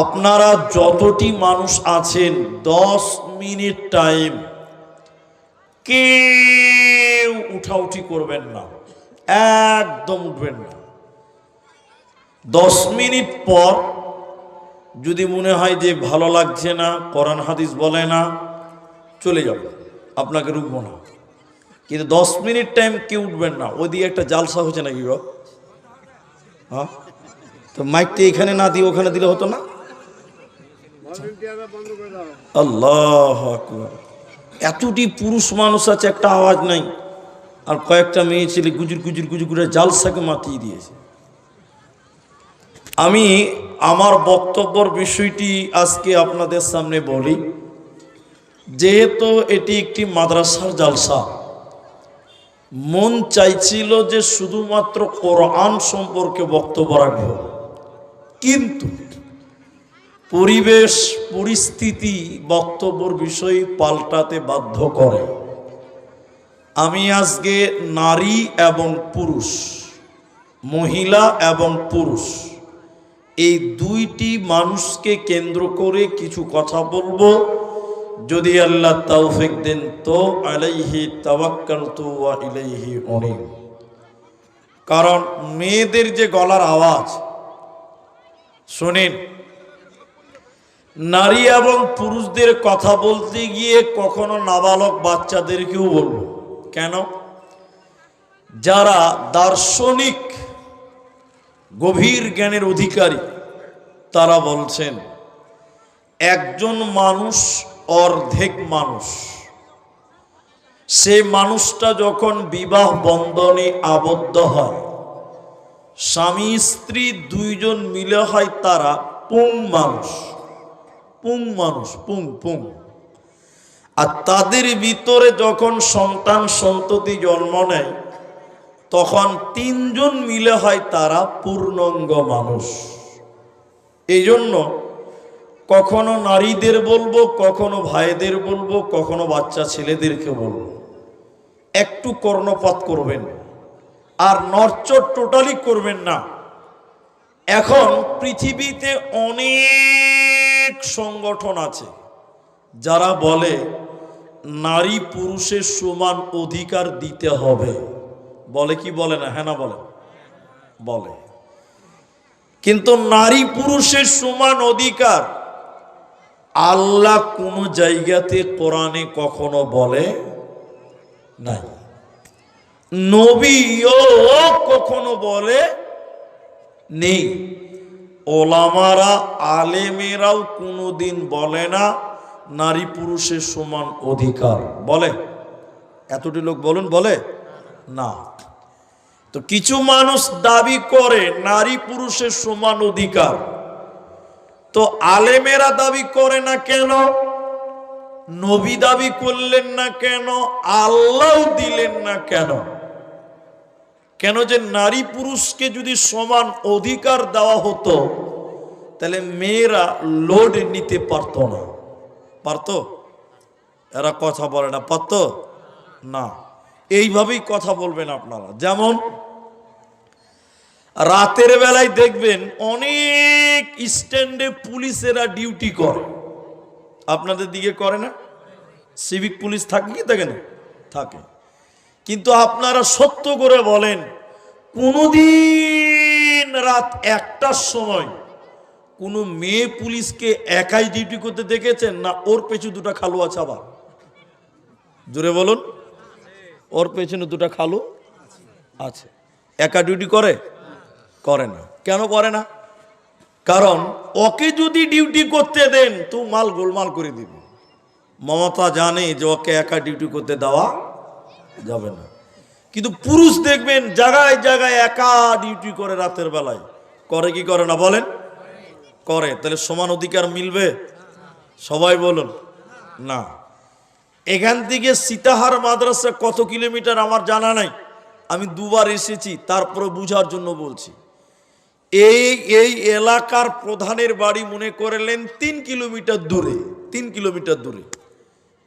আপনারা যতটি মানুষ আছেন, দশ মিনিট টাইম কেউ উঠাউঠি করবেন না, একদম উঠবেন না। দশ মিনিট পর যদি মনে হয় যে ভালো লাগছে না, কোরআন, হাদিস বলে না, চলে যাবে, আপনাকে রুখবো না। কিন্তু দশ মিনিট টাইম কেউ উঠবেন না, ওই দিয়ে একটা জালসা হচ্ছে নাকি হ্যাঁ? তো মাইকটা এখানে না দিয়ে ওখানে দিলে হতো না? আল্লাহ এতটি পুরুষ মানুষ আছে, একটা আওয়াজ নাই। আর কয়েকটা মেয়ে ছেলে গুজুর গুজুর গুজুর করে জালসাকে মাতিয়ে দিয়েছে। আমি আমার বক্তব্যর বিষয়টি আজকে আপনাদের সামনে বলি। যেহেতু এটি একটি মাদ্রাসার জালসা, মন চাইছিল যে শুধুমাত্র কোরআন সম্পর্কে বক্তব্য রাখব। কিন্তু পরিবেশ, পরিস্থিতি, বক্তব্যর বিষয় পাল্টাতে বাধ্য করে। আমি আজকে নারী এবং পুরুষ, মহিলা এবং পুরুষ, এই দুইটি মানুষকে কেন্দ্র করে কিছু কথা বলব। যদি আল্লাহ তৌফিক দেন তো আলাইহি তাওয়াক্কালতু ওয়া ইলাইহি উনীব। কারণ মেয়েদের যে গলার আওয়াজ, শোনেন নারী এবং পুরুষদের কথা বলতে গিয়ে কখনো নাবালক বাচ্চাদেরকেও বলব। কেন? যারা দার্শনিক গভীর জ্ঞানের অধিকারী, তারা বলছেন, একজন মানুষ অর্ধেক মানুষ। সে মানুষটা যখন বিবাহ বন্ধনে আবদ্ধ হয়, স্বামী স্ত্রী দুইজন মিলে হয় তারা পুং মানুষ। পুং মানুষ, পুং পুং। আর তাদের ভিতরে যখন সন্তান সন্ততি জন্ম নেয়, তখন তিনজন মিলে হয় তারা পূর্ণাঙ্গ মানুষ। এই জন্য কখনো নারীদের বলব, কখনো ভাইদের বলব, কখনো বাচ্চা ছেলেদেরকে বলব। একটু কর্ণপাত করবেন, আর নরচর টোটালি করবেন না। এখন পৃথিবীতে অনেক সংগঠন আছে যারা বলে নারী পুরুষের সমান অধিকার দিতে হবে। বলে কি বলে না? হ্যাঁ না বলে? বলে। কিন্তু নারী পুরুষের সমান অধিকার আল্লাহ কোন জায়গাতে কোরআনে কখনো বলে নাই। নবীও কখনো বলে নেই। ওলামারা, আলেমেরাও কোনোদিন বলে না, নারী পুরুষের সমান অধিকার। বলে? এতটি লোক বলুন, বলে? না। তো কিছু মানুষ দাবি করে নারী পুরুষের সমান অধিকার। তো আলেমেরা দাবি করে না কেন? নবী দাবি করলেন না কেন? আল্লাহ দিলেন না কেন? কেন যে নারী পুরুষকে যদি সমান অধিকার দেওয়া হতো, তাহলে মেয়েরা লোড নিতে পারতো না। পারতো? এরা কথা বলে না। পারতো? না। এইভাবেই কথা বলবেন আপনারা। যেমন, রাতের বেলায় দেখবেন অনেক স্ট্যান্ডে পুলিশেরা ডিউটি করে। আপনাদের দিকে করে না? সিভিক পুলিশ থাকে কি থাকে না? থাকে। কিন্তু আপনারা সত্য করে বলেন, কোনোদিন রাত একটার সময় কোনো মেয়ে পুলিশকে একাই ডিউটি করতে দেখেছেন না ওর পেছু দুটো খালু আছে আবার? জোরে বলুন, ওর পেছনে দুটো খালু আছে। একা ডিউটি করে? করে না। কেন করে না? কারণ ওকে যদি ডিউটি করতে দেন তো মাল গোলমাল করে দিবে। মমতা জানে যে ওকে একা ডিউটি করতে দেওয়া যাবে না। কিন্তু পুরুষ দেখবেন জায়গায় জায়গায় একা ডিউটি করে রাতের বেলায়। করে কি করে না বলেন? করে। তাহলে সমান অধিকার মিলবে? সবাই বলুন, না। এখান থেকে সীতাহার মাদ্রাসা কত কিলোমিটার আমার জানা নাই। আমি দুবার এসেছি, তারপরে বুঝার জন্য বলছি। এই এই এলাকার প্রধানের বাড়ি মনে করলেন তিন কিলোমিটার দূরে, তিন কিলোমিটার দূরে।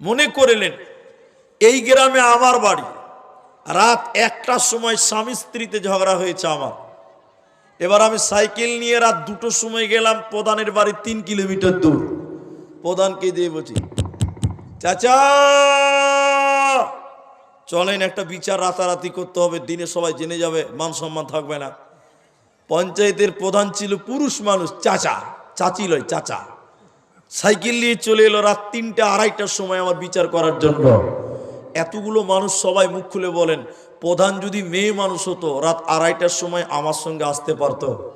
মনে করলেন এই গ্রামে আমার বাড়ি। রাত একটার সময় স্বামী স্ত্রীতে ঝগড়া হয়েছে আমার। এবার আমি সাইকেল নিয়ে রাত দুটোর সময় গেলাম প্রধানের বাড়ি তিন কিলোমিটার দূর। প্রধানকে দিয়ে বলছি, চাচা, চলেন একটা বিচার রাতারাতি করতে হবে, দিনে সবাই জেনে যাবে, মান সম্মান থাকবে না। পঞ্চায়েতের প্রধান ছিল পুরুষ মানুষ, চাচা, চাচি লয় চাচা। সাইকেল নিয়ে চলে এলো রাত তিনটা আড়াইটার সময় আমার বিচার করার জন্য। এতগুলো মানুষ সবাই মুখ খুলে বলেন, প্রধান যদি মেয়ে মানুষ হতো, রাত আড়াইটার সময় আমার সঙ্গে আসতে পারতো।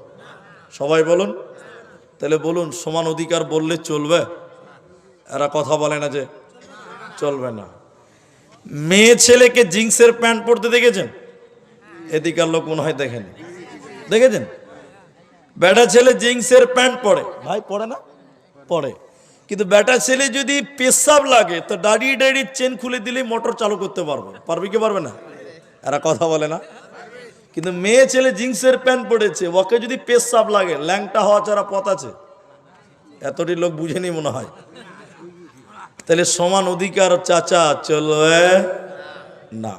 সবাই বলুন। তাহলে বলুন, সমান অধিকার বললে চলবে? এরা কথা বলে না যে চলবে না। মেয়ে ছেলেকে জিন্সের প্যান্ট পরতে দেখেছেন? এদিকার লোক মনে হয় দেখেন। দেখেছেন? বেটা ছেলে জিন্সের প্যান্ট পরে। ভাই, পরে না? পরে। কিন্তু বেটা ছেলে যদি পেশাব লাগে, তো দাঁড়িয়ে দাঁড়িয়ে চেন খুলে দিলেই মোটর চালু করতে পারবে। পারবে কি পারবে না? এরা কথা বলে না। কিন্তু মেয়ে ছেলে জিন্সের প্যান্ট পড়েছে ওকে যদি পেশাব লাগে, ল্যাংটা হওয়া ছাড়া পথ আছে, এতটি লোক বুঝেনি মনে হয়। তাহলে সমান অধিকার চাচা চলবে না।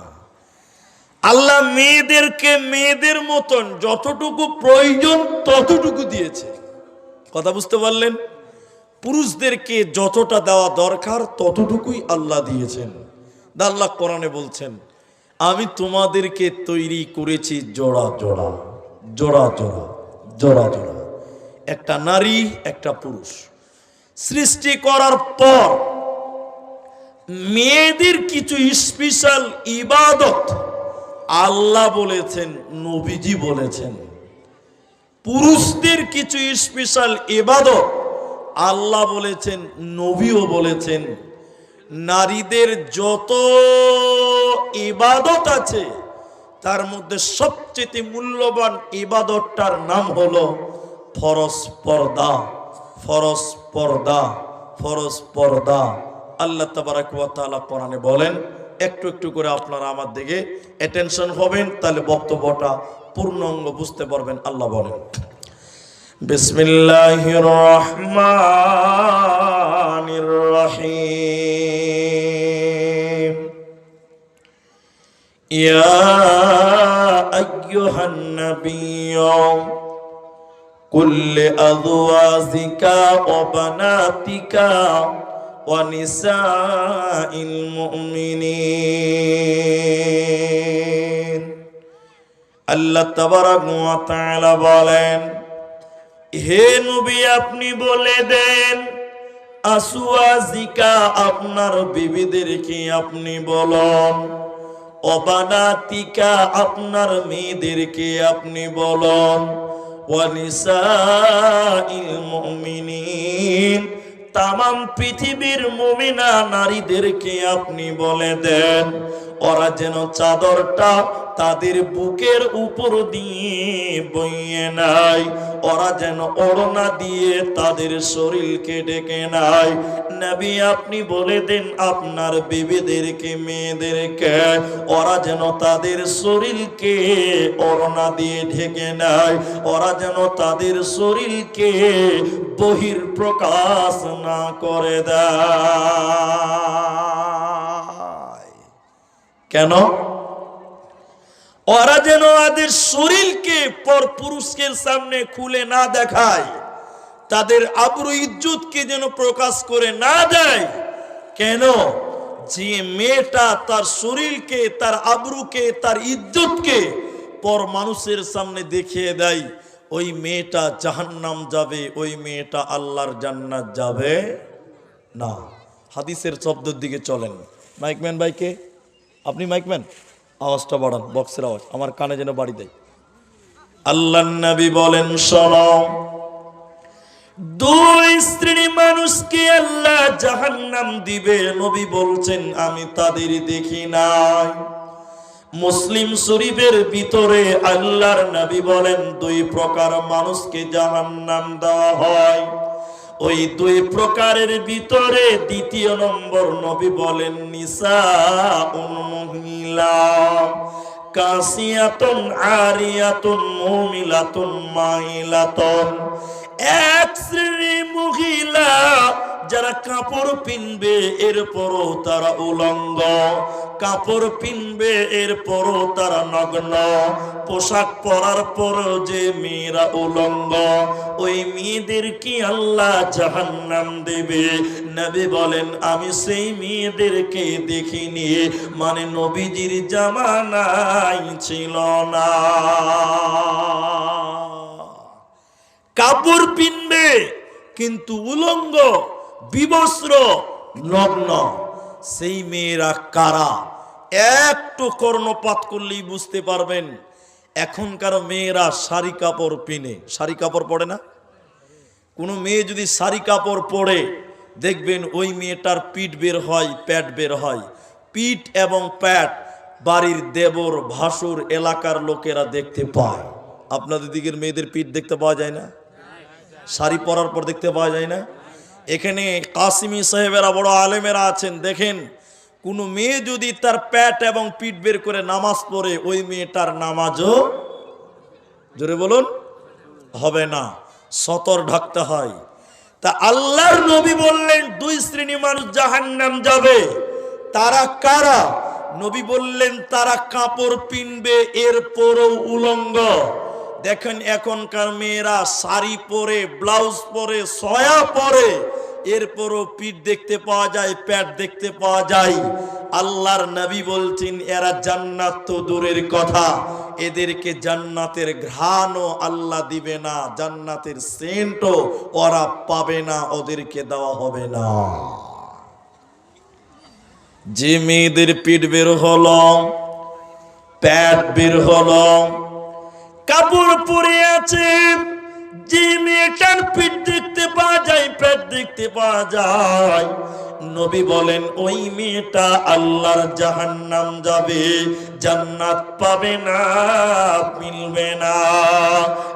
আল্লাহ মেয়েদেরকে মেয়েদের মতন যতটুকু প্রয়োজন ততটুকু দিয়েছে। কথা বুঝতে পারলেন? পুরুষদেরকে যতটা দেওয়া দরকার ততটুকুই আল্লাহ দিয়েছেন। আল্লাহ কোরআনে বলছেন, আমি তোমাদেরকে তৈরি করেছি জোড়া জোড়া জোড়া জোড়া জোড়া জোড়া। একটা নারী, একটা পুরুষ। সৃষ্টি করার পর মেয়েদের কিছু স্পেশাল ইবাদত আল্লাহ বলেছেন, নবীজি বলেছেন। পুরুষদের কিছু স্পেশাল ইবাদত আল্লাহ বলেছেন, নবীও বলেছেন, নারীদের যত ইবাদত আছে, তার মধ্যে সবচেয়ে মূল্যবান ইবাদতটার নাম হলো ফরস পর্দা ফরস পর্দা ফরস পর্দা। আল্লাহ তাবারাক ওয়া তাআলা কোরআনে বলেন, একটু একটু করে আপনারা আমার দিকে অ্যাটেনশন হবেন, তাহলে বক্তব্যটা পূর্ণাঙ্গ বুঝতে পারবেন, আল্লাহ বলেন। বিসমিল্লাহির রহমানির রহিম ইয়া আইয়ুহান নাবিয়্যু قل لأزواجك وبناتك ونساء المؤمنين আল্লাহ তাবারাক ওয়া তাআলা বলেন হে নবী, আপনি বলে দেন আসুয়াজিকা আপনার বিবিদেরকে আপনি বলন, অবানাতিকা আপনার মেয়েদেরকে আপনি বলন ওয়ানিসা ইল মুমিনিন তামাম পৃথিবীর মুমিনা নারীদেরকে আপনি বলে দেন, ওরা যেন চাদরটা তাদের বুকের উপর দিয়ে বইয়ে নাই ওরা যেন ওড়না দিয়ে তাদের শরীরকে ডেকে নাই নবী আপনি বলে দেন, আপনার বিবিদেরকে, মেয়েদেরকে, ওরা যেন তাদের শরীরকে ওড়না দিয়ে ঢেকে নাই ওরা যেন তাদের শরীরকে বহির প্রকাশ না করে দেয়। কেন? ওরা যেন ওদের শরীরকে পর পুরুষের সামনে খুলে না দেখায়, তাদের আবরু ইজ্জতকে যেন প্রকাশ করে না দেয়। কেন? যে মেয়েটা তার শরীরকে, তার আবরুকে, তার ইজ্জতকে পর মানুষের সামনে দেখিয়ে দেয় ওই মেয়েটা জাহান্নাম যাবে, ওই মেয়েটা আল্লাহর জান্নাত যাবে না। হাদিসের শব্দের দিকে চলেন। মাইকম্যান ভাইকে, আপনি মাইকম্যান আওয়াজটা বাড়ান, বক্সের আওয়াজ, আমার কানে যেন বাড়ি দেয়। আল্লাহ নবী বলেন, শোনো, দুই শ্রেণি মানুষকে আল্লাহ জাহান্নাম দিবে। নবী বলছেন, আমি তাদের দেখি নাই। মুসলিম শরীফের ভিতরে আল্লাহর নবী বলেন, দুই প্রকার মানুষকে জাহান্নাম দেওয়া হয়। ওই দুই প্রকারের ভিতরে দ্বিতীয় নম্বর নবী বলেন নিসা মহিলা কাসিয়াতুন আরিয়াতুন, মুমিলাতুন, মাইলাতুন। এক শ্রেণি মহিলা যারা কাপড় পিনবে, এরপরও তারা উলঙ্গ। কাপড় পিনবে, এরপরও তারা নগ্ন। পোশাক পরার পরও যে মেয়েরা উলঙ্গ, ওই মেয়েদের কি আল্লাহ জাহান্নাম দেবে? নবী বলেন, আমি সেই মেয়েদেরকে দেখিনি মানে নবীজির জামানাই ছিল না। কাপড় পিনবে, কিন্তু উলঙ্গ, বিবস্ত্র নগ্ন সেই মেয়েরা কারা? একটু কর্ণপাত করলেই বুঝতে পারবেন, এখনকার মেয়েরা শাড়ি কাপড় পিনে। শাড়ি কাপড় পরে না? কোনো মেয়ে যদি শাড়ি কাপড় পরে দেখবেন ওই মেয়েটার পিঠ বের হয়, প্যাট বের হয়। পিঠ এবং প্যাট বাড়ির দেবর, ভাসুর এলাকার লোকেরা দেখতে পায়। আপনাদের দিকের মেয়েদের পিঠ দেখতে পাওয়া যায় না? শাড়ি পরার পর দেখতে পাওয়া যায় না। এখানে কাসিমি সাহেবেরা বড় আলেমেরা আছেন, দেখেন। কোনো মেয়ে যদি তার প্যাট এবং পিঠ বের করে নামাজ পড়ে, ওই মেয়েটার নামাজও জোরে বলুন, হবে না, সতর ঢাকতে হয়। তা আল্লাহর নবী বললেন, দুই শ্রেণি মানুষ জাহান্নাম যাবে। তারা কারা? নবী বললেন, তারা কাপড় পিনবে, এরপরও উলঙ্গ। দেখেন এখনকার মেয়েরা শাড়ি পরে, ব্লাউজ পরে, সয়া পরে। এরপরও পিঠ দেখতে পাওয়া যায়, প্যাট দেখতে পাওয়া যায়। আল্লাহর নবী বলছেন, এরা জান্নাত তো দূরের কথা। এদেরকে জান্নাতের ঘ্রাণও আল্লাহ দিবে না, জান্নাতের সেন্টও ওরা পাবে না, ওদেরকে দেওয়া হবে না। যে মেয়েদের পিঠ বের হলো, প্যাট বের হলো কাপড় পরে আছে। যে মেয়েটার পিঠ দেখতে পাওয়া যায়, পেট দেখতে পাওয়া যায়। নবী বলেন, ওই মেয়েটা আল্লাহর যাবে, জান্নাত পাবে না, মিলবে না।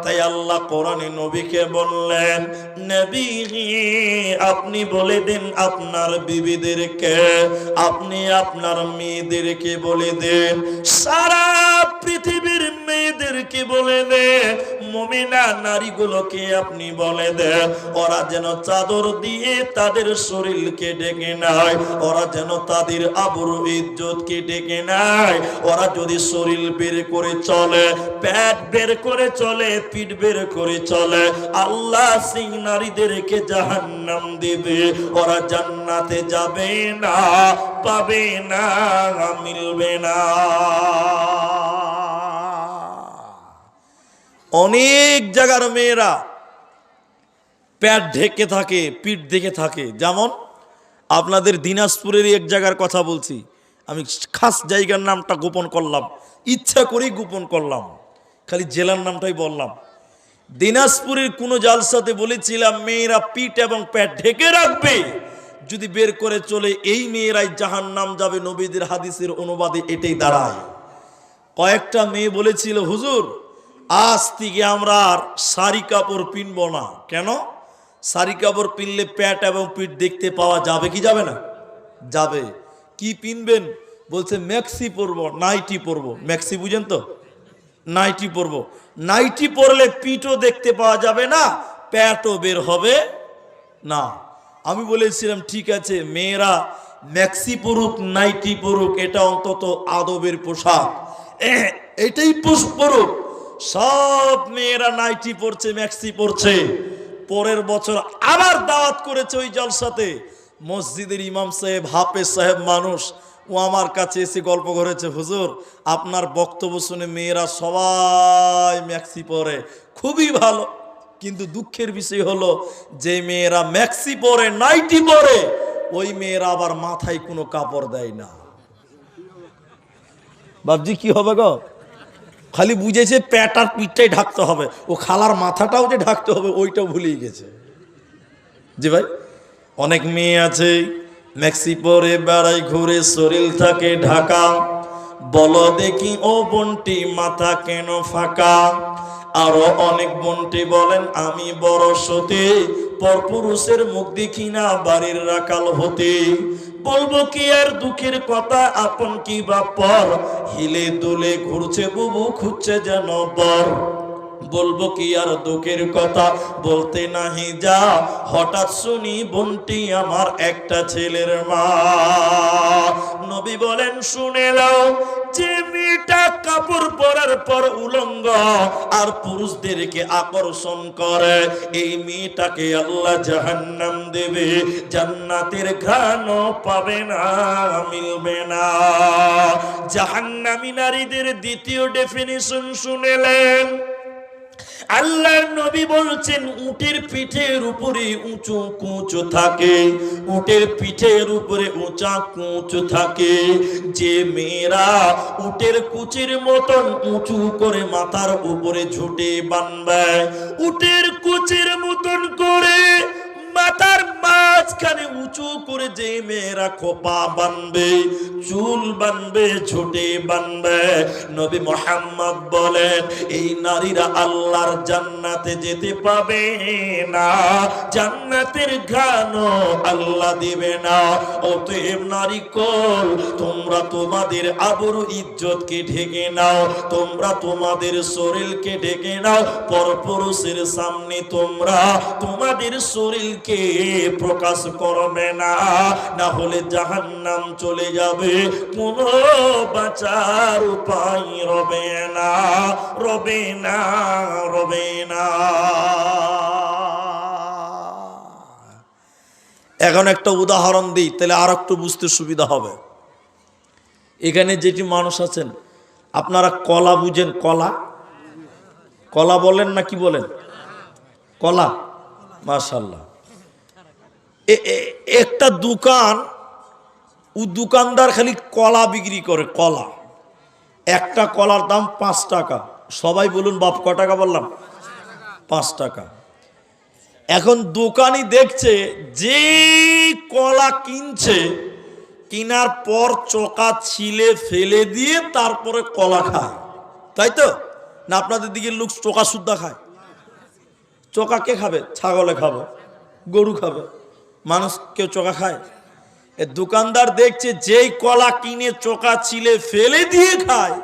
তাই আল্লাহ কোরআনে নবীকে বললেন, নবী আপনি বলে দিন আপনার বিবিদেরকে, আপনি আপনার মেয়েদেরকে বলে দেন, সারা পৃথিবীর মেয়েদেরকে বলে দে, মমিনা নারীগুলোকে আপনি বলে দেন ওরা যেন চাদর দিয়ে তাদের শরীরকে ডেকে নেয়, ওরা যেন তাদের আবরু ইজ্জতকে ডেকে নেয়। ওরা যদি শরীর বের করে চলে, পেট বের করে চলে, পিঠ বের করে চলে, আল্লাহ সিং নারীদেরকে জাহান্নাম দেবে। ওরা জান্নাতে যাবে না, পাবে না, মিলবে না। অনেক জায়গার মেয়েরা প্যাট ঢেকে থাকে, পিঠ দেখে থাকে। যেমন আপনাদের দিনাজপুরেরই এক জায়গার কথা বলছি। আমি খাস জায়গার নামটা গোপন করলাম। ইচ্ছা করেই গোপন করলাম। খালি জেলার নামটাই বললাম। দিনাজপুরের কোনো জালসাতে বলেছিলাম, মেয়েরা পিঠ এবং প্যাট ঢেকে রাখবে। যদি বের করে চলে, এই মেয়েরাই জাহান নাম যাবে। নবীদের হাদিসের অনুবাদে এটাই দাঁড়ায়। কয়েকটা মেয়ে বলেছিল, হুজুর আজ থেকে আমরা আর শাড়ি কাপড় পিনব না। কেন? শাড়ি কাপড় পিনলে প্যাট এবং পিঠ দেখতে পাওয়া যাবে কি যাবে না? যাবে। কি পিনবেন? বলছে ম্যাক্সি পরব নাইটি পরব। ম্যাক্সি বুঝেন তো? নাইটি পরব। নাইটি পরলে পিঠও দেখতে পাওয়া যাবে না, প্যাটও বের হবে না। আমি বলেছিলাম, ঠিক আছে, মেয়েরা ম্যাক্সি পরুক নাইটি পরুক, এটা অন্তত আদবের পোশাক। এটাই পরুক। সব মেয়েরা নাইটি পরছে, ম্যাক্সি পরছে। পরের বছর আবার দাওয়াত করেছে ওই জলসাতে। মসজিদের ইমাম সাহেব, হাফেজ সাহেব মানুষ। ও আমার কাছে এসে গল্প করেছে, হুজুর, আপনার বক্তব্য শুনে মেয়েরা সবাই ম্যাক্সি পরে। খুবই ভালো। কিন্তু দুঃখের বিষয় হলো, যে মেয়েরা ম্যাক্সি পরে, নাইটি পরে, ওই মেয়েরা আবার মাথায় কোনো কাপড় দেয় না। বাবজি কি হবে গো? খালি বুঝেছে প্যাট আর পিঠটাই ঢাকতে হবে। ও খালার মাথাটাও যে ঢাকতে হবে ওইটাও ভুলিয়ে গেছে। জি ভাই, অনেক মেয়ে আছে ম্যাক্সি পরে বেড়াই ঘুরে শরীর থাকে ঢাকা। বলো দেখি ও বন্টি মাথা কেন ফাঁকা? আরও অনেক বন্টি বলেন, আমি বড় সতী পরপুরুষের মুখ দেখি না, বাড়ির রাকাল হতে। বলব কি আর দুঃখের কথা, আপন কি বা পর? হিলে দোলে ঘুরছে, বুবু খুঁজছে যেন বর বলব কি আর দুঃখের কথা? বলতে নাহি যা, হঠাৎ শুনি বোনটি আমার একটা ছেলের মা। নবী বলেন, শুনে নাও, যে মেয়েটা কাপড় পরার পর উলঙ্গ আর পুরুষদেরকে আকর্ষণ করে, এই মেয়েটাকে আল্লাহ জাহান্নাম দেবে, জান্নাতের ঘ্রাণও পাবে না, মিলবে না। জাহান্নামী নারীদের দ্বিতীয় ডেফিনিশন শুনেলেন আল্লাহর নবী বলছেন, উটের পিঠের উপরে উঁচু কুঁচু থাকে। উটের পিঠের উপরে উঁচা কুঁচু থাকে। যে মেয়েরা উটের কুচির মতন উঁচু করে মাথার উপরে ঝুটে বানবে উটের কুচির মতন করে মাথার মাঝখানে উঁচু করে যে মেয়েরা খোপা বানবে, চুল বানবে, ঝুটে বানবে, নবী মোহাম্মদ বলেন, এই নারীরা আল্লাহর জান্নাতে যেতে পাবে না, জান্নাতের ঘ্রাণ আল্লাহ দিবে না। অতএব নারী কল, তোমরা তোমাদের আবরু ইজ্জতকে ঢেকে নাও, তোমরা তোমাদের শরীরকে ঢেকে নাও, পরপুরুষের সামনে তোমরা তোমাদের শরীরকে প্রকাশ করবে না? না হলে জাহান্নাম চলে যাবে, কোনো বাঁচার উপায় রবে না রবে না রবে না। এখন একটা উদাহরণ দিই, তাহলে আর একটু বুঝতে সুবিধা হবে। এখানে যেটি মানুষ আছেন, আপনারা কলা বুঝেন, কলা? কলা বলেন না কি বলেন? কলা। মাশাল্লাহ একটা দোকান, ও দোকানদার খালি কলা বিক্রি করে, কলা। একটা কলার দাম পাঁচ টাকা। সবাই বলুন, বাপ, ক টাকা বললাম? পাঁচ টাকা। এখন দোকানি দেখছে যে কলা কিনছে, কিনার পর চোকা ছিলে ফেলে দিয়ে তারপরে কলা খায়। তাই তো? না আপনাদের দিকে লোক চোকা সুদ্ধা খায়? চোকা কে খাবে? ছাগলে খাবে, গরু খাবে। মানুষ কেউ চোকা খায়? এ দোকানদার দেখছে যেই কলা কিনে চোকা ছিলে ফেলে দিয়ে খায়।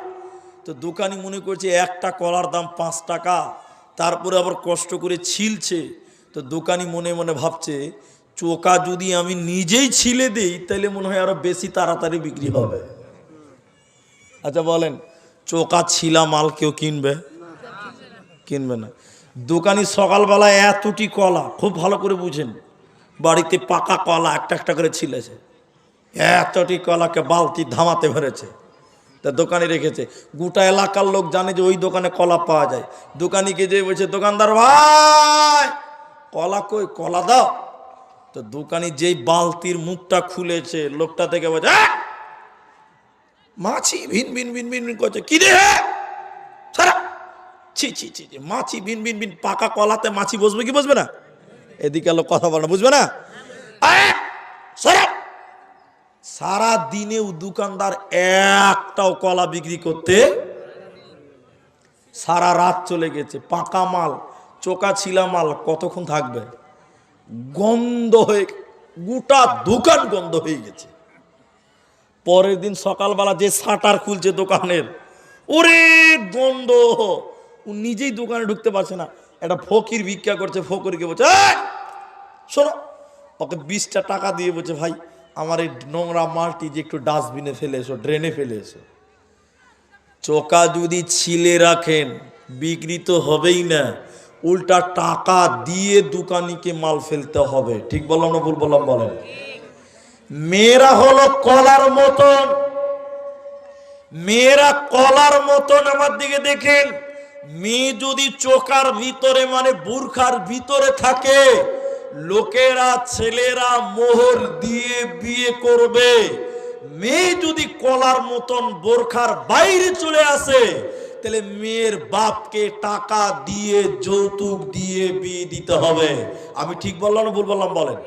তো দোকানি মনে করছে একটা কলার দাম পাঁচ টাকা, তারপরে আবার কষ্ট করে ছিলছে। তো দোকানি মনে মনে ভাবছে চোকা যদি আমি নিজেই ছিলে দিই তাহলে মনে হয় আরও বেশি তাড়াতাড়ি বিক্রি হবে। আচ্ছা বলেন চোকা ছিলা মাল কেউ কিনবে? কিনবে না। দোকানি সকালবেলা এতটি কলা, খুব ভালো করে বুঝেন। বাড়িতে পাকা কলা একটা একটা করে ছিলেছে। এতটি কলাকে বালতি ধামাতে ভরেছে। তা দোকানে রেখেছে। গোটা এলাকার লোক জানে যে ওই দোকানে কলা পাওয়া যায়। দোকানিকে যে বলছে দোকানদার ভাই কলা কই? কলা দাও। তো দোকানি যেই বালতির মুখটা খুলেছে লোকটা থেকে বলছে "আহ! মাছি ভিন ভিন ভিন ভিন ভিন করছে। কি রে ছি ছি ছি ছি, মাছি ভিন ভিন ভিন পাকা কলাতে মাছি বসবে কি বসবে না? এদিকে লোক কথা বলে, বুঝবে না? সরা। দিনেও দোকানদার একটাও কলা বিক্রি করতে সারা রাত চলে গেছে। পাকা মাল, চোকা ছিলা মাল, কতক্ষণ থাকবে? গন্ধ হয়ে, গোটা দোকান গন্ধ হয়ে গেছে। পরের দিন সকালবেলা যে শাটার খুলছে দোকানের, ওরে গন্ধ! ও নিজেই দোকানে ঢুকতে পারছে না। একটা ফকির ভিক্ষা করছে ফকিরকে বলছে "এই, শোনো ওকে বিশটা টাকা দিয়ে বলছে ভাই আমার এই নোংরা মালটি যে একটু ডাস্টবিনে ফেলে এসো ড্রেনে ফেলে এসো। চোকা যদি ছিলে রাখেন বিক্রি তো হবেই না। উল্টা টাকা দিয়ে দোকানিকে মাল ফেলতে হবে। ঠিক বললাম না ভুল বললাম বলেন। মেয়েরা হলো কলার মতন। মেয়েরা কলার মতন আমার দিকে দেখেন। মেয়ে যদি চোকার ভিতরে মানে বুরখার ভিতরে থাকে, লোকেরা, ছেলেরা মোহর দিয়ে বিয়ে করবে। মেয়ে যদি কলার মতন বোরখার বাইরে চলে আসে, তাহলে মেয়ের বাপকে টাকা দিয়ে, যৌতুক দিয়ে বিয়ে দিতে হবে। আমি ঠিক বললাম না ভুল বললাম বলেন?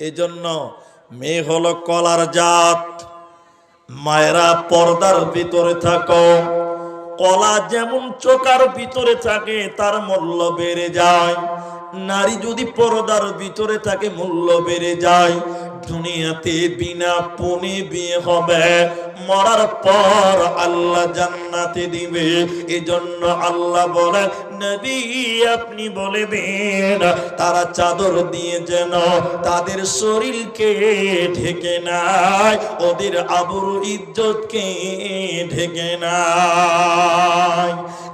এজন্য মেয়ে হলো কলার জাত। মায়েরা পর্দার ভিতরে থাকো। কলা যেমন চোকার ভিতরে থাকে তার মূল্য বেড়ে যায়। নারী যদি পর্দার ভিতরে থাকে, মূল্য বেড়ে যায়। দুনিয়াতে বিনা পনে বিয়ে হবে। মরার পর আল্লাহ জান্নাতে দিবে। এজন্য আল্লাহ বলে, নবী, আপনি বলে দেন তারা চাদর দিয়ে যেন তাদের শরীরকে ঢেকে নাই ওদের আবরু ইজ্জতকে ঢেকে নাই